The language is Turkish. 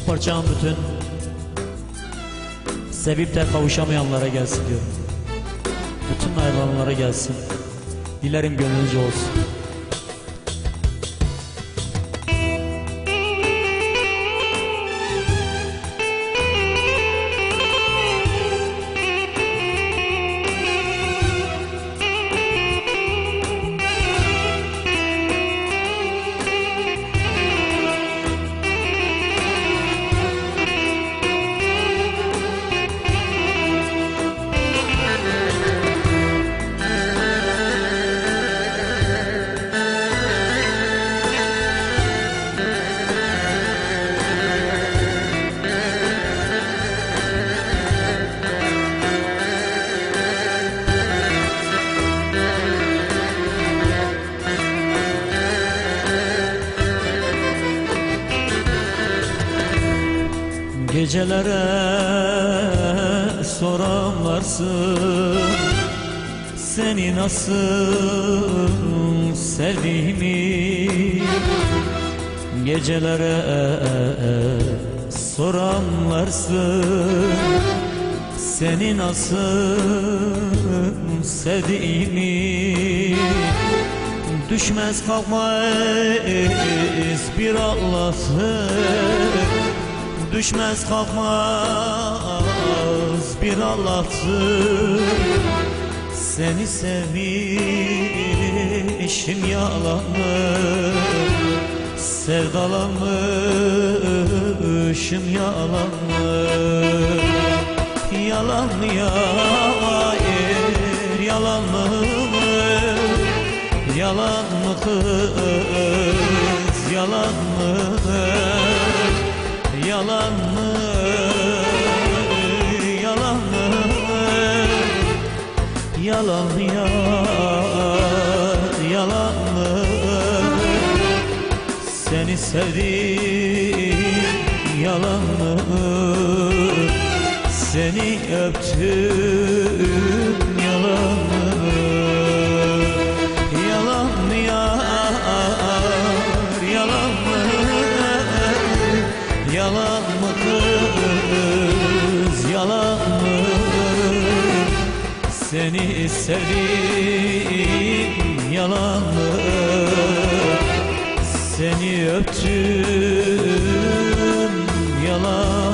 parçam bütün sevip de kavuşamayanlara gelsin diyorum. Bütün ayrılanlara gelsin. Dilerim gönlünüzce olsun. Gecelere soranlarsın Seni nasıl sevdiğimi Gecelere soranlarsın Seni nasıl sevdiğimi Düşmez kalkmaz bir Allah'ın Düşmez kalkmaz bir Allah'tır Seni sevmişim yalanı Sevdalanmışım yalanı Yalan mı hayır yalan mı Yalan mı kız? Yalan mı Yalan mı? Yalan mı? Yalan ya? Yalan mı? Seni sevdim yalan mı? Seni öptüm mı kız yalan mı? Seni sevdim yalan mı? Seni öptüm yalan